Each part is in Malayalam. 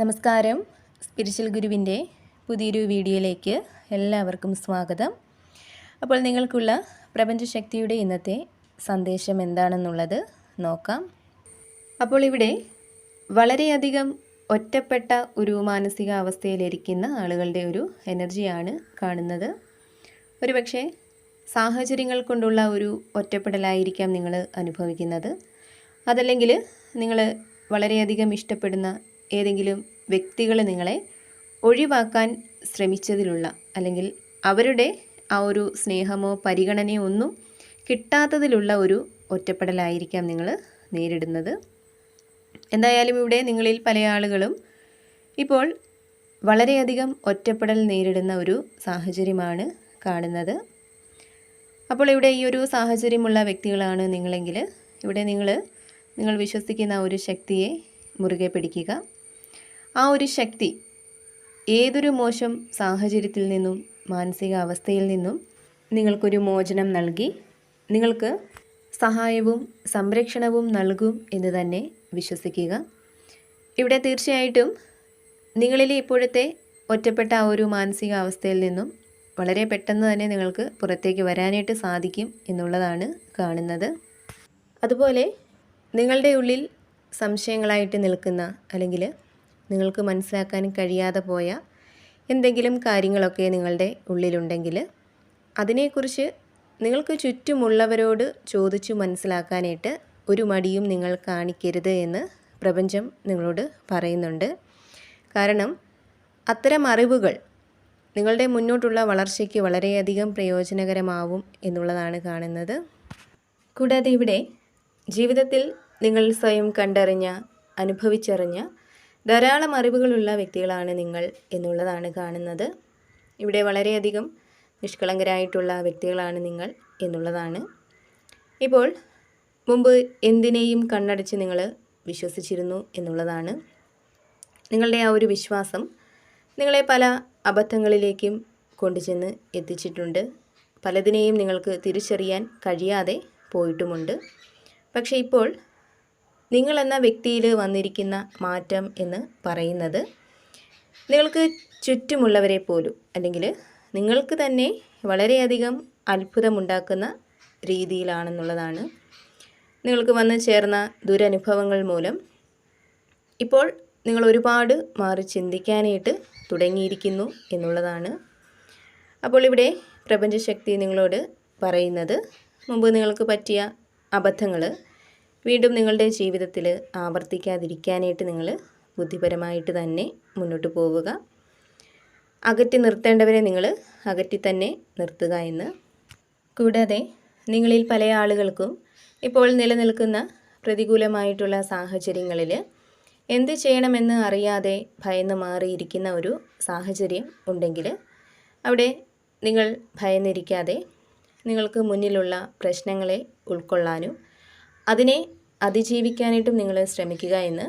നമസ്കാരം. സ്പിരിച്വൽ ഗുരുവിന്റെ പുതിയൊരു വീഡിയോയിലേക്ക് എല്ലാവർക്കും സ്വാഗതം. അപ്പോൾ നിങ്ങൾക്കുള്ള പ്രപഞ്ചശക്തിയുടെ ഇന്നത്തെ സന്ദേശം എന്താണെന്നുള്ളത് നോക്കാം. അപ്പോൾ ഇവിടെ വളരെയധികം ഒറ്റപ്പെട്ട ഒരു മാനസികാവസ്ഥയിലിരിക്കുന്ന ആളുകളുടെ ഒരു എനർജിയാണ് കാണുന്നത്. ഒരുപക്ഷെ സാഹചര്യങ്ങൾ കൊണ്ടുള്ള ഒരു ഒറ്റപ്പെടലായിരിക്കാം നിങ്ങൾ അനുഭവിക്കുന്നത്. അതല്ലെങ്കിൽ നിങ്ങൾ വളരെയധികം ഇഷ്ടപ്പെടുന്ന ഏതെങ്കിലും വ്യക്തികൾ നിങ്ങളെ ഒഴിവാക്കാൻ ശ്രമിച്ചതിലുള്ള അല്ലെങ്കിൽ അവരുടെ ആ ഒരു സ്നേഹമോ പരിഗണനയോ ഒന്നും കിട്ടാത്തതിലുള്ള ഒരു ഒറ്റപ്പെടലായിരിക്കാം നിങ്ങൾ നേരിടുന്നത്. എന്തായാലും ഇവിടെ നിങ്ങളിൽ പല ആളുകളും ഇപ്പോൾ വളരെയധികം ഒറ്റപ്പെടൽ നേരിടുന്ന ഒരു സാഹചര്യമാണ് കാണുന്നത്. അപ്പോൾ ഇവിടെ ഈ ഒരു സാഹചര്യമുള്ള വ്യക്തികളാണ് നിങ്ങളെങ്കിൽ ഇവിടെ നിങ്ങൾ നിങ്ങൾ വിശ്വസിക്കുന്ന ഒരു ശക്തിയെ മുറുകെ പിടിക്കുക. ആ ഒരു ശക്തി ഏതൊരു മോശം സാഹചര്യത്തിൽ നിന്നും മാനസികാവസ്ഥയിൽ നിന്നും നിങ്ങൾക്കൊരു മോചനം നൽകി നിങ്ങൾക്ക് സഹായവും സംരക്ഷണവും നൽകും എന്ന് തന്നെ വിശ്വസിക്കുക. ഇവിടെ തീർച്ചയായിട്ടും നിങ്ങളിലെ ഇപ്പോഴത്തെ ഒറ്റപ്പെട്ട ആ ഒരു മാനസികാവസ്ഥയിൽ നിന്നും വളരെ പെട്ടെന്ന് തന്നെ നിങ്ങൾക്ക് പുറത്തേക്ക് വരാനായിട്ട് സാധിക്കും എന്നുള്ളതാണ് കാണുന്നത്. അതുപോലെ നിങ്ങളുടെ ഉള്ളിൽ സംശയങ്ങളായിട്ട് നിൽക്കുന്ന അല്ലെങ്കിൽ നിങ്ങൾക്ക് മനസ്സിലാക്കാൻ കഴിയാതെ പോയ എന്തെങ്കിലും കാര്യങ്ങളൊക്കെ നിങ്ങളുടെ ഉള്ളിലുണ്ടെങ്കിൽ അതിനെക്കുറിച്ച് നിങ്ങൾക്ക് ചുറ്റുമുള്ളവരോട് ചോദിച്ചു മനസ്സിലാക്കാനായിട്ട് ഒരു മടിയും നിങ്ങൾ കാണിക്കരുത് എന്ന് പ്രപഞ്ചം നിങ്ങളോട് പറയുന്നുണ്ട്. കാരണം അത്തരം അറിവുകൾ നിങ്ങളുടെ മുന്നോട്ടുള്ള വളർച്ചയ്ക്ക് വളരെയധികം പ്രയോജനകരമാവും എന്നുള്ളതാണ് കാണുന്നത്. കൂടാതെ ഇവിടെ ജീവിതത്തിൽ നിങ്ങൾ സ്വയം കണ്ടറിഞ്ഞ അനുഭവിച്ചറിഞ്ഞ ധാരാളം അറിവുകളുള്ള വ്യക്തികളാണ് നിങ്ങൾ എന്നുള്ളതാണ് കാണുന്നത്. ഇവിടെ വളരെയധികം നിഷ്കളങ്കരായിട്ടുള്ള വ്യക്തികളാണ് നിങ്ങൾ എന്നുള്ളതാണ്. ഇപ്പോൾ മുമ്പ് എന്തിനേയും കണ്ണടച്ച് നിങ്ങൾ വിശ്വസിച്ചിരുന്നു എന്നുള്ളതാണ്. നിങ്ങളുടെ ആ ഒരു വിശ്വാസം നിങ്ങളെ പല അബദ്ധങ്ങളിലേക്കും കൊണ്ടുചെന്ന് എത്തിച്ചിട്ടുണ്ട്. പലതിനെയും നിങ്ങൾക്ക് തിരിച്ചറിയാൻ കഴിയാതെ പോയിട്ടുമുണ്ട്. പക്ഷേ ഇപ്പോൾ നിങ്ങളെന്ന വ്യക്തിയിൽ വന്നിരിക്കുന്ന മാറ്റം എന്ന് പറയുന്നത് നിങ്ങൾക്ക് ചുറ്റുമുള്ളവരെ പോലും അല്ലെങ്കിൽ നിങ്ങൾക്ക് തന്നെ വളരെയധികം അത്ഭുതമുണ്ടാക്കുന്ന രീതിയിലാണെന്നുള്ളതാണ്. നിങ്ങൾക്ക് വന്നു ചേർന്ന ദുരനുഭവങ്ങൾ മൂലം ഇപ്പോൾ നിങ്ങൾ ഒരുപാട് മാറി ചിന്തിക്കാനായിട്ട് തുടങ്ങിയിരിക്കുന്നു എന്നുള്ളതാണ്. അപ്പോൾ ഇവിടെ പ്രപഞ്ചശക്തി നിങ്ങളോട് പറയുന്നത് മുമ്പ് നിങ്ങൾക്ക് പറ്റിയ അബദ്ധങ്ങൾ വീണ്ടും നിങ്ങളുടെ ജീവിതത്തിൽ ആവർത്തിക്കാതിരിക്കാനായിട്ട് നിങ്ങൾ ബുദ്ധിപരമായിട്ട് തന്നെ മുന്നോട്ട് പോവുക. അകറ്റി നിർത്തേണ്ടവരെ നിങ്ങൾ അകറ്റി തന്നെ നിർത്തുക എന്ന്. കൂടാതെ നിങ്ങളിൽ പല ആളുകൾക്കും ഇപ്പോൾ നിലനിൽക്കുന്ന പ്രതികൂലമായിട്ടുള്ള സാഹചര്യങ്ങളിൽ എന്ത് ചെയ്യണമെന്ന് അറിയാതെ ഭയന്ന് മാറിയിരിക്കുന്ന ഒരു സാഹചര്യം ഉണ്ടെങ്കിൽ അവിടെ നിങ്ങൾ ഭയന്നിരിക്കാതെ നിങ്ങൾക്ക് മുന്നിലുള്ള പ്രശ്നങ്ങളെ ഉൾക്കൊള്ളാനും അതിനെ അതിജീവിക്കാനായിട്ടും നിങ്ങൾ ശ്രമിക്കുക എന്ന്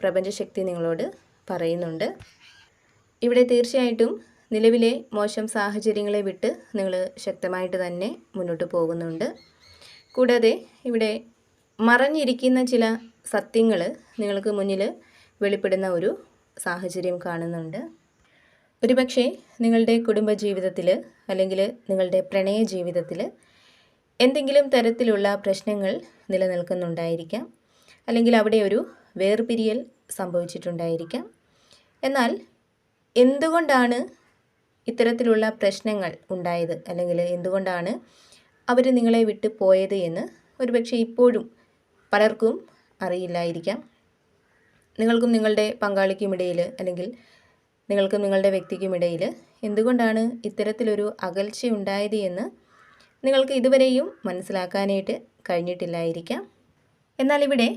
പ്രപഞ്ചശക്തി നിങ്ങളോട് പറയുന്നുണ്ട്. ഇവിടെ തീർച്ചയായിട്ടും നിലവിലെ മോശം സാഹചര്യങ്ങളെ വിട്ട് നിങ്ങൾ ശക്തമായിട്ട് തന്നെ മുന്നോട്ട് പോകുന്നുണ്ട്. കൂടാതെ ഇവിടെ മറഞ്ഞിരിക്കുന്ന ചില സത്യങ്ങൾ നിങ്ങൾക്ക് മുന്നിൽ വെളിപ്പെടുന്ന ഒരു സാഹചര്യം കാണുന്നുണ്ട്. ഒരുപക്ഷെ നിങ്ങളുടെ കുടുംബജീവിതത്തിൽ അല്ലെങ്കിൽ നിങ്ങളുടെ പ്രണയ ജീവിതത്തിൽ എന്തെങ്കിലും തരത്തിലുള്ള പ്രശ്നങ്ങൾ നിലനിൽക്കുന്നുണ്ടായിരിക്കാം. അല്ലെങ്കിൽ അവിടെ ഒരു വേർപിരിയൽ സംഭവിച്ചിട്ടുണ്ടായിരിക്കാം. എന്നാൽ എന്തുകൊണ്ടാണ് ഇത്തരത്തിലുള്ള പ്രശ്നങ്ങൾ ഉണ്ടായത്? അല്ലെങ്കിൽ എന്തുകൊണ്ടാണ് അവർ നിങ്ങളെ വിട്ട് പോയത് എന്ന് ഒരുപക്ഷെ ഇപ്പോഴും പലർക്കും അറിയില്ലായിരിക്കാം. നിങ്ങൾക്കും നിങ്ങളുടെ പങ്കാളിക്കുമിടയിൽ അല്ലെങ്കിൽ നിങ്ങൾക്കും നിങ്ങളുടെ വ്യക്തിക്കുമിടയിൽ എന്തുകൊണ്ടാണ് ഇത്തരത്തിലൊരു അകൽച്ച ഉണ്ടായത് എന്ന് നിങ്ങൾക്ക് ഇതുവരെയും മനസ്സിലാക്കാനായിട്ട് കഴിഞ്ഞിട്ടില്ലായിരിക്കാം. എന്നാൽ ഇവിടെ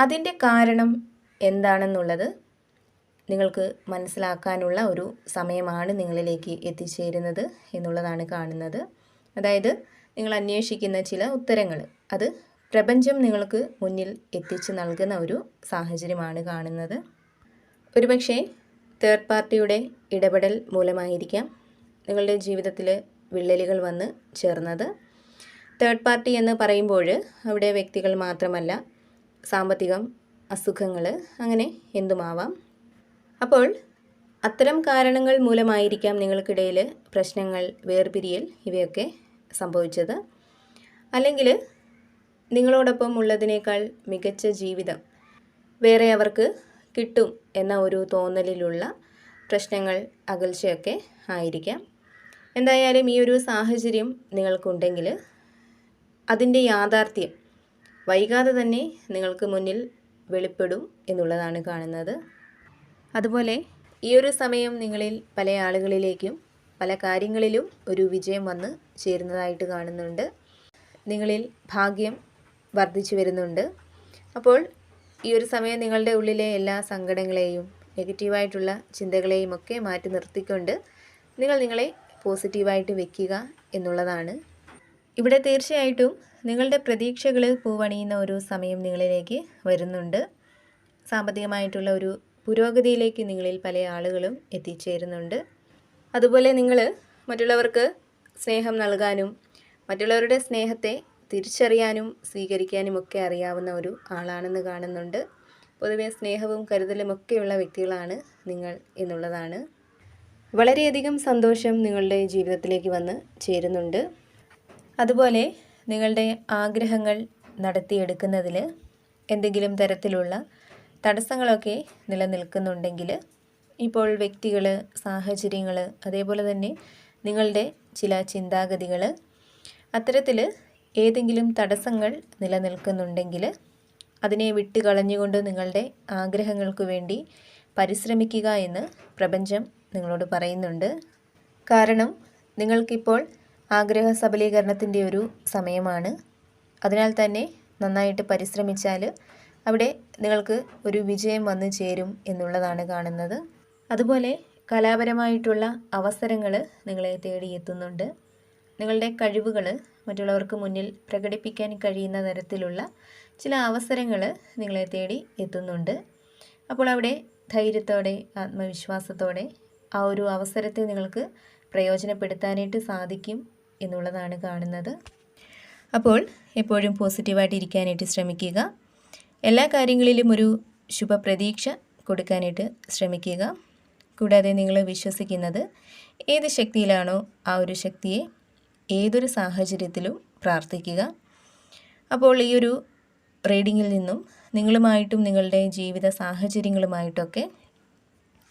അതിന്റെ കാരണം എന്താണെന്നുള്ളത് നിങ്ങൾക്ക് മനസ്സിലാക്കാനുള്ള ഒരു സമയമാണ് നിങ്ങളിലേക്ക് എത്തിച്ചേരുന്നത് എന്നുള്ളതാണ് കാണുന്നത്. അതായത് നിങ്ങൾ അന്വേഷിക്കുന്ന ചില ഉത്തരങ്ങൾ അത് പ്രപഞ്ചം നിങ്ങൾക്ക് മുന്നിൽ എത്തിച്ചു നൽകുന്ന ഒരു സാഹചര്യമാണ് കാണുന്നത്. ഒരുപക്ഷെ തേർഡ് പാർട്ടിയുടെ ഇടപെടൽ മൂലമായിരിക്കാം. നിങ്ങളുടെ ജീവിതത്തിൽ വിള്ളലുകൾ വന്ന് ചേർന്നത്. തേർഡ് പാർട്ടി എന്ന് പറയുമ്പോൾ അവിടെ വ്യക്തികൾ മാത്രമല്ല സാമ്പത്തികം അസുഖങ്ങൾ അങ്ങനെ എന്തുമാവാം. അപ്പോൾ അത്തരം കാരണങ്ങൾ മൂലമായിരിക്കാം നിങ്ങൾക്കിടയിൽ പ്രശ്നങ്ങൾ വേർപിരിയൽ ഇവയൊക്കെ സംഭവിച്ചത്. അല്ലെങ്കിൽ നിങ്ങളോടൊപ്പം ഉള്ളതിനേക്കാൾ മികച്ച ജീവിതം വേറെ അവർക്ക് കിട്ടും എന്ന ഒരു തോന്നലിലുള്ള പ്രശ്നങ്ങൾ അകൽച്ചയൊക്കെ ആയിരിക്കാം. എന്തായാലും ഈ ഒരു സാഹചര്യം നിങ്ങൾക്കുണ്ടെങ്കിൽ അതിന്റെ യാഥാർത്ഥ്യം വൈകാതെ തന്നെ നിങ്ങൾക്ക് മുന്നിൽ വെളിപ്പെടും എന്നുള്ളതാണ് കാണുന്നത്. അതുപോലെ ഈ ഒരു സമയം നിങ്ങളിൽ പല ആളുകളിലേക്കും പല കാര്യങ്ങളിലും ഒരു വിജയം വന്ന് ചേരുന്നതായിട്ട് കാണുന്നുണ്ട്. നിങ്ങളിൽ ഭാഗ്യം വർദ്ധിച്ചു വരുന്നുണ്ട്. അപ്പോൾ ഈ ഒരു സമയം നിങ്ങളുടെ ഉള്ളിലെ എല്ലാ സങ്കടങ്ങളെയും നെഗറ്റീവായിട്ടുള്ള ചിന്തകളെയും ഒക്കെ മാറ്റി നിർത്തിക്കൊണ്ട് നിങ്ങൾ നിങ്ങളെ പോസിറ്റീവായിട്ട് വെക്കുക എന്നുള്ളതാണ്. ഇവിടെ തീർച്ചയായിട്ടും നിങ്ങളുടെ പ്രതീക്ഷകൾ പൂവണിയുന്ന ഒരു സമയം നിങ്ങളിലേക്ക് വരുന്നുണ്ട്. സാമ്പത്തികമായിട്ടുള്ള ഒരു പുരോഗതിയിലേക്ക് നിങ്ങളിൽ പല ആളുകളും എത്തിച്ചേരുന്നുണ്ട്. അതുപോലെ നിങ്ങൾ മറ്റുള്ളവർക്ക് സ്നേഹം നൽകാനും മറ്റുള്ളവരുടെ സ്നേഹത്തെ തിരിച്ചറിയാനും സ്വീകരിക്കാനും ഒക്കെ അറിയാവുന്ന ഒരു ആളാണെന്ന് കാണുന്നുണ്ട്. പൊതുവെ സ്നേഹവും കരുതലും ഒക്കെയുള്ള വ്യക്തികളാണ് നിങ്ങൾ എന്നുള്ളതാണ്. വളരെയധികം സന്തോഷം നിങ്ങളുടെ ജീവിതത്തിലേക്ക് വന്ന് ചേരുന്നുണ്ട്. അതുപോലെ നിങ്ങളുടെ ആഗ്രഹങ്ങൾ നടത്തിയെടുക്കുന്നതിൽ എന്തെങ്കിലും തരത്തിലുള്ള തടസ്സങ്ങളൊക്കെ നിലനിൽക്കുന്നുണ്ടെങ്കിൽ ഇപ്പോൾ വ്യക്തികൾ സാഹചര്യങ്ങൾ അതേപോലെ തന്നെ നിങ്ങളുടെ ചില ചിന്താഗതികൾ അത്തരത്തിൽ ഏതെങ്കിലും തടസ്സങ്ങൾ നിലനിൽക്കുന്നുണ്ടെങ്കിൽ അതിനെ വിട്ടുകളഞ്ഞുകൊണ്ട് നിങ്ങളുടെ ആഗ്രഹങ്ങൾക്ക് വേണ്ടി പരിശ്രമിക്കുക എന്ന് പ്രപഞ്ചം നിങ്ങളോട് പറയുന്നുണ്ട്. കാരണം നിങ്ങൾക്കിപ്പോൾ ആഗ്രഹ സബലീകരണത്തിന്റെ ഒരു സമയമാണ്. അതിനാൽ തന്നെ നന്നായിട്ട് പരിശ്രമിച്ചാൽ അവിടെ നിങ്ങൾക്ക് ഒരു വിജയം വന്നു ചേരും എന്നുള്ളതാണ് കാണുന്നത്. അതുപോലെ കലാപരമായിട്ടുള്ള അവസരങ്ങൾ നിങ്ങളെ തേടിയെത്തുന്നുണ്ട് നിങ്ങളുടെ കഴിവുകൾ മറ്റുള്ളവർക്ക് മുന്നിൽ പ്രകടിപ്പിക്കാൻ കഴിയുന്ന തരത്തിലുള്ള ചില അവസരങ്ങൾ നിങ്ങളെ തേടി എത്തുന്നുണ്ട്. അപ്പോൾ അവിടെ ധൈര്യത്തോടെ ആത്മവിശ്വാസത്തോടെ ആ ഒരു അവസരത്തെ നിങ്ങൾക്ക് പ്രയോജനപ്പെടുത്താനായിട്ട് സാധിക്കും എന്നുള്ളതാണ് കാണുന്നത്. അപ്പോൾ എപ്പോഴും പോസിറ്റീവായിട്ട് ഇരിക്കാനായിട്ട് ശ്രമിക്കുക. എല്ലാ കാര്യങ്ങളിലും ഒരു ശുഭപ്രതീക്ഷ കൊടുക്കാനായിട്ട് ശ്രമിക്കുക. കൂടാതെ നിങ്ങൾ വിശ്വസിക്കുന്നത് ഏത് ശക്തിയിലാണോ ആ ഒരു ശക്തിയെ ഏതൊരു സാഹചര്യത്തിലും പ്രാർത്ഥിക്കുക. അപ്പോൾ ഈ ഒരു റീഡിങ്ങിൽ നിന്നും നിങ്ങളുമായിട്ടും നിങ്ങളുടെ ജീവിത സാഹചര്യങ്ങളുമായിട്ടൊക്കെ